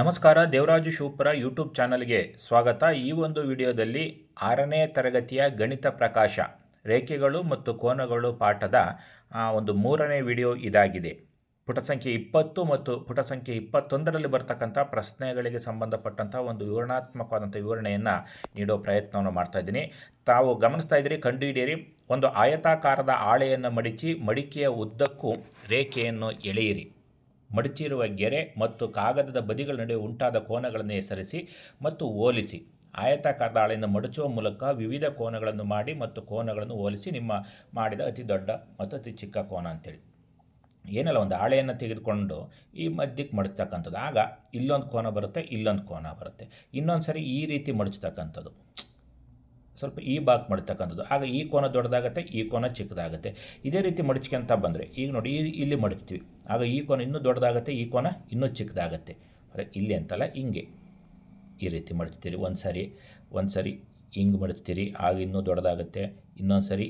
ನಮಸ್ಕಾರ, ದೇವರಾಜು ಶಿವಪುರ ಯೂಟ್ಯೂಬ್ ಚಾನಲ್ಗೆ ಸ್ವಾಗತ. ಈ ಒಂದು ವಿಡಿಯೋದಲ್ಲಿ ಆರನೇ ತರಗತಿಯ ಗಣಿತ ಪ್ರಕಾಶ, ರೇಖೆಗಳು ಮತ್ತು ಕೋನಗಳು ಪಾಠದ ಒಂದು ಮೂರನೇ ವಿಡಿಯೋ ಇದಾಗಿದೆ. ಪುಟ ಸಂಖ್ಯೆ ಇಪ್ಪತ್ತು ಮತ್ತು ಪುಟ ಸಂಖ್ಯೆ ಇಪ್ಪತ್ತೊಂದರಲ್ಲಿ ಬರ್ತಕ್ಕಂಥ ಪ್ರಶ್ನೆಗಳಿಗೆ ಸಂಬಂಧಪಟ್ಟಂಥ ಒಂದು ವಿವರಣಾತ್ಮಕವಾದಂಥ ವಿವರಣೆಯನ್ನು ನೀಡೋ ಪ್ರಯತ್ನವನ್ನು ಮಾಡ್ತಾ ಇದ್ದೀನಿ. ತಾವು ಗಮನಿಸ್ತಾ ಇದ್ದೀರಿ, ಕಂಡುಹಿಡಿಯಿರಿ. ಒಂದು ಆಯತಾಕಾರದ ಹಾಳೆಯನ್ನು ಮಡಿಚಿ ಮಡಿಕೆಯ ಉದ್ದಕ್ಕೂ ರೇಖೆಯನ್ನು ಎಳೆಯಿರಿ. ಮಡಚಿರುವ ಗೆರೆ ಮತ್ತು ಕಾಗದದ ಬದಿಗಳ ನಡುವೆ ಉಂಟಾದ ಕೋನಗಳನ್ನು ಹೆಸರಿಸಿ ಮತ್ತು ಹೋಲಿಸಿ. ಆಯತಾಕಾರದ ಹಾಳೆಯನ್ನು ಮಡಚುವ ಮೂಲಕ ವಿವಿಧ ಕೋನಗಳನ್ನು ಮಾಡಿ ಮತ್ತು ಕೋನಗಳನ್ನು ಹೋಲಿಸಿ ನಿಮ್ಮ ಮಾಡಿದ ಅತಿ ದೊಡ್ಡ ಮತ್ತು ಅತಿ ಚಿಕ್ಕ ಕೋನ ಅಂತೇಳಿ. ಏನಲ್ಲ, ಒಂದು ಹಾಳೆಯನ್ನು ತೆಗೆದುಕೊಂಡು ಈ ಮಧ್ಯಕ್ಕೆ ಮಡಚ್ತಕ್ಕಂಥದ್ದು. ಆಗ ಇಲ್ಲೊಂದು ಕೋನ ಬರುತ್ತೆ, ಇಲ್ಲೊಂದು ಕೋನ ಬರುತ್ತೆ. ಇನ್ನೊಂದು ಸರಿ ಈ ರೀತಿ ಮಡಚ್ತಕ್ಕಂಥದ್ದು. ಸ್ವಲ್ಪ ಈ ಬಾಕ್ ಮಡ್ತಕ್ಕಂಥದ್ದು. ಆಗ ಈ ಕೋನ ದೊಡ್ಡದಾಗುತ್ತೆ, ಈ ಕೋನ ಚಿಕ್ಕದಾಗುತ್ತೆ. ಇದೇ ರೀತಿ ಮಡಚ್ಕೊಂತ ಬಂದರೆ, ಈಗ ನೋಡಿ ಇಲ್ಲಿ ಮಡಚ್ತೀವಿ. ಆಗ ಈ ಕೋನ ಇನ್ನೂ ದೊಡ್ಡದಾಗುತ್ತೆ, ಈ ಕೋನ ಇನ್ನೂ ಚಿಕ್ಕದಾಗುತ್ತೆ. ಇಲ್ಲಿ ಅಂತಲ್ಲ, ಹಿಂಗೆ. ಈ ರೀತಿ ಮಡಚ್ತೀರಿ ಒಂದು ಸರಿ ಒಂದು ಸರಿ ಹಿಂಗೆ ಮಡಚ್ತೀರಿ, ಆಗ ಇನ್ನೂ ದೊಡ್ಡದಾಗುತ್ತೆ ಇನ್ನೊಂದು ಸರಿ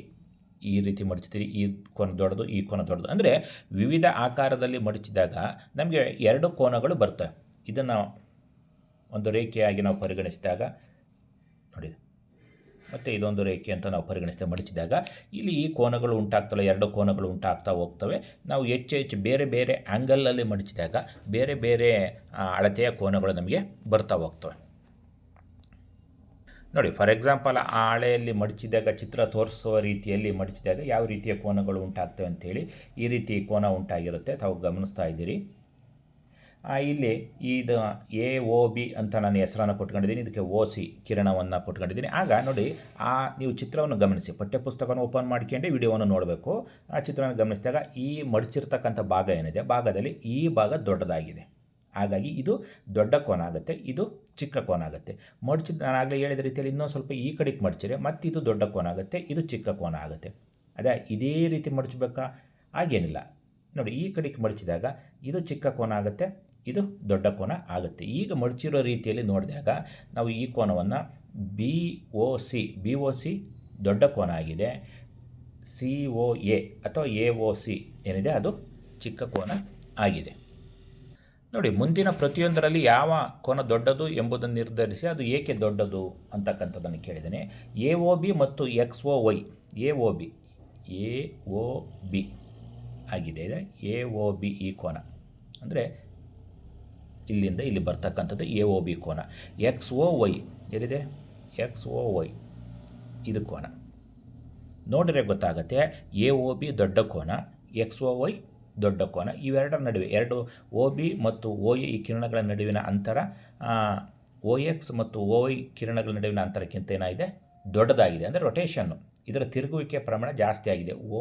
ಈ ರೀತಿ ಮಡಚ್ತೀರಿ, ಈ ಕೋನ ದೊಡ್ಡದು, ಈ ಕೋನ ದೊಡ್ಡದು. ಅಂದರೆ ವಿವಿಧ ಆಕಾರದಲ್ಲಿ ಮಡಚಿದಾಗ ನಮಗೆ ಎರಡು ಕೋನಗಳು ಬರ್ತವೆ. ಇದನ್ನು ಒಂದು ರೇಖೆಯಾಗಿ ನಾವು ಪರಿಗಣಿಸಿದಾಗ, ನೋಡಿ. ಮತ್ತು ಇದೊಂದು ರೇಖೆ ಅಂತ ನಾವು ಪರಿಗಣಿಸ್ತೇವೆ ಮಡಚಿದಾಗ ಇಲ್ಲಿ ಈ ಕೋನಗಳು ಉಂಟಾಗ್ತಲ್ಲ ಎರಡು ಕೋನಗಳು ಉಂಟಾಗ್ತಾ ಹೋಗ್ತವೆ. ನಾವು ಹೆಚ್ಚು ಹೆಚ್ಚು ಬೇರೆ ಬೇರೆ ಆ್ಯಂಗಲಲ್ಲಿ ಮಡಚಿದಾಗ ಬೇರೆ ಬೇರೆ ಅಳತೆಯ ಕೋನಗಳು ನಮಗೆ ಬರ್ತಾ ಹೋಗ್ತವೆ. ನೋಡಿ ಫಾರ್ ಎಕ್ಸಾಂಪಲ್ ಆ ಹಾಳೆಯಲ್ಲಿ ಮಡಚಿದಾಗ ಚಿತ್ರ ತೋರಿಸುವ ರೀತಿಯಲ್ಲಿ ಮಡಚಿದಾಗ ಯಾವ ರೀತಿಯ ಕೋನಗಳು ಉಂಟಾಗ್ತವೆ ಅಂಥೇಳಿ ಈ ರೀತಿ ಕೋನ ಉಂಟಾಗಿರುತ್ತೆ. ತಾವು ಗಮನಿಸ್ತಾ ಇದ್ದೀರಿ. ಇಲ್ಲಿ ಇದು ಎ ಒ ಬಿ ಅಂತ ನಾನು ಹೆಸರನ್ನು ಕೊಟ್ಕೊಂಡಿದ್ದೀನಿ. ಇದಕ್ಕೆ ಓ, ಸಿ ಕಿರಣವನ್ನು ಕೊಟ್ಕೊಂಡಿದ್ದೀನಿ. ಆಗ ನೋಡಿ, ಆ, ನೀವು ಚಿತ್ರವನ್ನು ಗಮನಿಸಿ. ಪಠ್ಯಪುಸ್ತಕವನ್ನು ಓಪನ್ ಮಾಡ್ಕೊಂಡು, ವಿಡಿಯೋವನ್ನು ನೋಡಬೇಕು. ಆ ಚಿತ್ರವನ್ನು ಗಮನಿಸಿದಾಗ ಈ ಮಡಚಿರ್ತಕ್ಕಂಥ ಭಾಗ ಏನಿದೆ, ಭಾಗದಲ್ಲಿ ಈ ಭಾಗ ದೊಡ್ಡದಾಗಿದೆ. ಹಾಗಾಗಿ ಇದು ದೊಡ್ಡ ಕೋನ ಆಗುತ್ತೆ, ಇದು ಚಿಕ್ಕ ಕೋನ ಆಗುತ್ತೆ. ಮಡಚಿದ ನಾನು ಆಗಲೇ ಹೇಳಿದ ರೀತಿಯಲ್ಲಿ ಇನ್ನೊಂದು ಸ್ವಲ್ಪ ಈ ಕಡೆಗೆ ಮಡಚಿರಿ, ಮತ್ತು ಇದು ದೊಡ್ಡ ಕೋನ ಆಗುತ್ತೆ, ಇದು ಚಿಕ್ಕ ಕೋನ ಆಗುತ್ತೆ. ಅದೇ ಇದೇ ರೀತಿ ಮಡಚಬೇಕಾ? ಹಾಗೇನಿಲ್ಲ. ನೋಡಿ, ಈ ಕಡೆಗೆ ಮಡಚಿದಾಗ ಇದು ಚಿಕ್ಕ ಕೋನ ಆಗುತ್ತೆ ಇದು ದೊಡ್ಡ ಕೋನ ಆಗುತ್ತೆ. ಈಗ ಮಡಚಿರೋ ರೀತಿಯಲ್ಲಿ ನೋಡಿದಾಗ ನಾವು ಈ ಕೋನವನ್ನು B O C B O C ದೊಡ್ಡ ಕೋನ ಆಗಿದೆ. ಸಿ ಒ ಎ ಅಥವಾ ಎ ಒ ಸಿ ಏನಿದೆ ಅದು ಚಿಕ್ಕ ಕೋನ ಆಗಿದೆ. ನೋಡಿ, ಮುಂದಿನ ಪ್ರತಿಯೊಂದರಲ್ಲಿ ಯಾವ ಕೋನ ದೊಡ್ಡದು ಎಂಬುದನ್ನು ನಿರ್ಧರಿಸಿ ಅದು ಏಕೆ ದೊಡ್ಡದು ಅಂತಕ್ಕಂಥದ್ದನ್ನು ಕೇಳಿದ್ದೇನೆ. ಎ ಒ ಬಿ ಮತ್ತು X O Y A O B A O B ಆಗಿದೆ. ಇದೆ ಎ ಒ ಬಿ ಈ ಕೋನ. ಅಂದರೆ ಇಲ್ಲಿಂದ ಇಲ್ಲಿ ಬರ್ತಕ್ಕಂಥದ್ದು ಎ ಒ ಬಿ ಕೋನ. ಎಕ್ಸ್ ಒ ವೈ ಎಲ್ಲಿದೆ? ಎಕ್ಸ್ ಒ ವೈ ಇದು ಕೋನ. ನೋಡಿದ್ರೆ ಗೊತ್ತಾಗುತ್ತೆ ಎ ಒ ಬಿ ದೊಡ್ಡ ಕೋನ ಎಕ್ಸ್ ಒ ವೈ ದೊಡ್ಡ ಕೋನ, ಇವೆರಡರ ನಡುವೆ, ಎರಡು ಒ ಬಿ ಮತ್ತು ಒ ಎ ಈ ಕಿರಣಗಳ ನಡುವಿನ ಅಂತರ ಒ ಎಕ್ಸ್ ಮತ್ತು ಒ ವೈ ಕಿರಣಗಳ ನಡುವಿನ ಅಂತರಕ್ಕಿಂತ ಏನಾಗಿದೆ? ದೊಡ್ಡದಾಗಿದೆ, ಅಂದರೆ ರೊಟೇಷನ್ನು ಇದರ ತಿರುಗುವಿಕೆ ಪ್ರಮಾಣ ಜಾಸ್ತಿ ಆಗಿದೆ. ಓ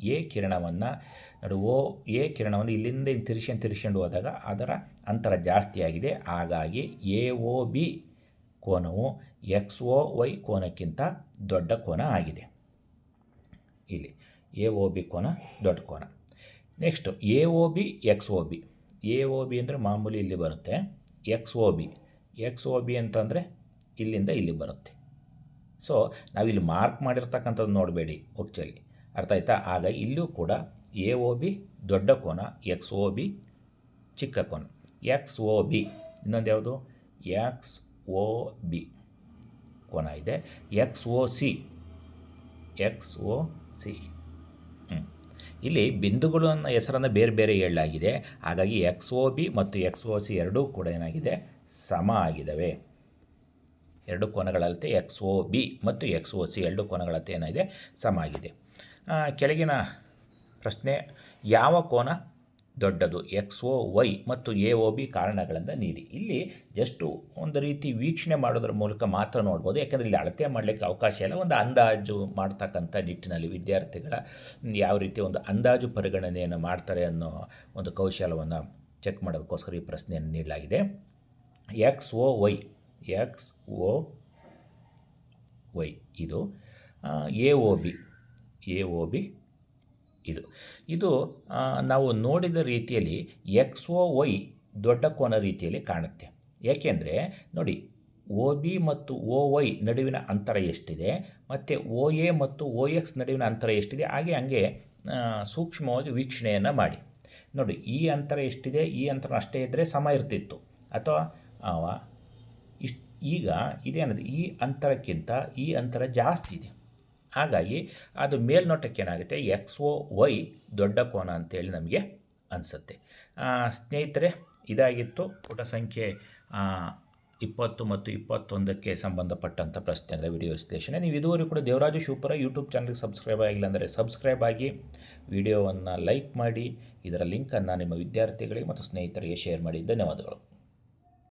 ಎ ಕಿರಣವನ್ನು ನೋಡಿ, ಓ, ಎ ಕಿರಣವನ್ನು ಇಲ್ಲಿಂದ ತಿರ್ಸ್ಕೊಂಡು ತಿರ್ಸ್ಕೊಂಡು ಹೋದಾಗ ಅದರ ಅಂತರ ಜಾಸ್ತಿ ಆಗಿದೆ. ಹಾಗಾಗಿ ಎ ಒ ಬಿ ಕೋನವು ಎಕ್ಸ್ ಒ ವೈ ಕೋನಕ್ಕಿಂತ ದೊಡ್ಡ ಕೋನ ಆಗಿದೆ. ಇಲ್ಲಿ ಎ ಒ ಬಿ ಕೋನ ದೊಡ್ಡ ಕೋನ. Next, A O B, X O B. A O B ಅಂದರೆ ಮಾಮೂಲಿ ಇಲ್ಲಿ ಬರುತ್ತೆ. X O B. X O B ಅಂತಂದರೆ ಇಲ್ಲಿಂದ ಇಲ್ಲಿ ಬರುತ್ತೆ. ಸೊ, ನಾವಿಲ್ಲಿ ಮಾರ್ಕ್ ಮಾಡಿರ್ತಕ್ಕಂಥದ್ದು ನೋಡಬೇಡಿ ಒಕ್ಚಲ್ಲಿ ಅರ್ಥ ಆಯ್ತಾ? ಆಗ ಇಲ್ಲೂ ಕೂಡ ಎ ಒ ಬಿ ದೊಡ್ಡ ಕೋನ, ಎಕ್ಸ್ ಒ ಬಿ ಚಿಕ್ಕ ಕೋನ. ಎಕ್ಸ್ ಒ ಬಿ, ಇನ್ನೊಂದು ಯಾವುದು? ಎಕ್ಸ್ ಒ ಬಿ ಕೋನ ಇದೆ. X O C, X O C. ಇಲ್ಲಿ ಬಿಂದುಗಳು ಅನ್ನೋ ಹೆಸರನ್ನು ಬೇರೆ ಬೇರೆ ಹೇಳಲಾಗಿದೆ. ಹಾಗಾಗಿ ಎಕ್ಸ್ ಓ ಬಿ ಮತ್ತು ಎಕ್ಸ್ ಒ ಸಿ ಎರಡೂ ಕೂಡ ಏನಾಗಿದೆ? ಸಮ ಆಗಿದ್ದಾವೆ. ಎರಡು ಕೋನಗಳಲ್ಲತೆ ಎಕ್ಸ್ ಒ ಬಿ ಮತ್ತು ಎಕ್ಸ್ ಒ ಸಿ ಎರಡು ಕೋನಗಳತ್ತೆ ಏನಾಗಿದೆ? ಸಮ ಆಗಿದೆ. ಕೆಳಗಿನ ಪ್ರಶ್ನೆ, ಯಾವ ಕೋನ ದೊಡ್ಡದು, ಎಕ್ಸ್ ಒ ವೈ ಮತ್ತು ಎ ಒ ಬಿ ಕಾರಣಗಳಿಂದ ನೀಡಿ. ಇಲ್ಲಿ ಜಸ್ಟು ಒಂದು ರೀತಿ ವೀಕ್ಷಣೆ ಮಾಡೋದ್ರ ಮೂಲಕ ಮಾತ್ರ ನೋಡ್ಬೋದು. ಯಾಕಂದರೆ ಇಲ್ಲಿ ಅಳತೆ ಮಾಡಲಿಕ್ಕೆ ಅವಕಾಶ ಇಲ್ಲ. ಒಂದು ಅಂದಾಜು ಮಾಡ್ತಕ್ಕಂಥ ನಿಟ್ಟಿನಲ್ಲಿ ವಿದ್ಯಾರ್ಥಿಗಳ ಯಾವ ರೀತಿ ಒಂದು ಅಂದಾಜು ಪರಿಗಣನೆಯನ್ನು ಮಾಡ್ತಾರೆ ಅನ್ನೋ ಒಂದು ಕೌಶಲವನ್ನು ಚೆಕ್ ಮಾಡೋದಕ್ಕೋಸ್ಕರ ಈ ಪ್ರಶ್ನೆಯನ್ನು ನೀಡಲಾಗಿದೆ. X O Y, X O Y ಇದು A O B A O B ಇದು. ಇದು ನಾವು ನೋಡಿದ ರೀತಿಯಲ್ಲಿ ಎಕ್ಸ್ ಒ ವೈ ದೊಡ್ಡ ಕೋನ ರೀತಿಯಲ್ಲಿ ಕಾಣುತ್ತೆ. ಏಕೆಂದರೆ ನೋಡಿ ಒ ಬಿ ಮತ್ತು ಒ ವೈ ನಡುವಿನ ಅಂತರ ಎಷ್ಟಿದೆ, ಮತ್ತು ಒ ಎ ಮತ್ತು ಒ ಎಕ್ಸ್ ನಡುವಿನ ಅಂತರ ಎಷ್ಟಿದೆ, ಹಾಗೆ ಹಂಗೆ ಸೂಕ್ಷ್ಮವಾಗಿ ವೀಕ್ಷಣೆಯನ್ನು ಮಾಡಿ. ನೋಡಿ, ಈ ಅಂತರ ಎಷ್ಟಿದೆ, ಈ ಅಂತರ ಅಷ್ಟೇ ಇದ್ದರೆ ಸಮ ಇರ್ತಿತ್ತು. ಅಥವಾ ಇಷ್ಟು, ಈಗ ಇದೇನದು, ಈ ಅಂತರಕ್ಕಿಂತ ಈ ಅಂತರ ಜಾಸ್ತಿ ಇದೆ. ಹಾಗಾಗಿ ಅದು ಮೇಲ್ನೋಟಕ್ಕೆ ಏನಾಗುತ್ತೆ? ಎಕ್ಸ್ ಒ ವೈ ದೊಡ್ಡ ಕೋನ ಅಂತೇಳಿ ನಮಗೆ ಅನಿಸುತ್ತೆ. ಸ್ನೇಹಿತರೆ, ಇದಾಗಿತ್ತು ಪುಟ ಸಂಖ್ಯೆ ಇಪ್ಪತ್ತು ಮತ್ತು ಇಪ್ಪತ್ತೊಂದಕ್ಕೆ ಸಂಬಂಧಪಟ್ಟಂಥ ಪ್ರಶ್ನೆಗಳ ವಿಡಿಯೋ ವಿಶ್ಲೇಷಣೆ. ನೀವು ಇದುವರೆಗೂ ಕೂಡ ದೇವರಾಜು ಶಿವಪುರ ಯೂಟ್ಯೂಬ್ ಚಾನಲ್ಗೆ ಸಬ್ಸ್ಕ್ರೈಬ್ ಆಗಿಲ್ಲ ಅಂದರೆ ಸಬ್ಸ್ಕ್ರೈಬ್ ಆಗಿ ವಿಡಿಯೋವನ್ನು ಲೈಕ್ ಮಾಡಿ. ಇದರ ಲಿಂಕನ್ನು ನಿಮ್ಮ ವಿದ್ಯಾರ್ಥಿಗಳಿಗೆ ಮತ್ತು ಸ್ನೇಹಿತರಿಗೆ ಶೇರ್ ಮಾಡಿ. ಧನ್ಯವಾದಗಳು.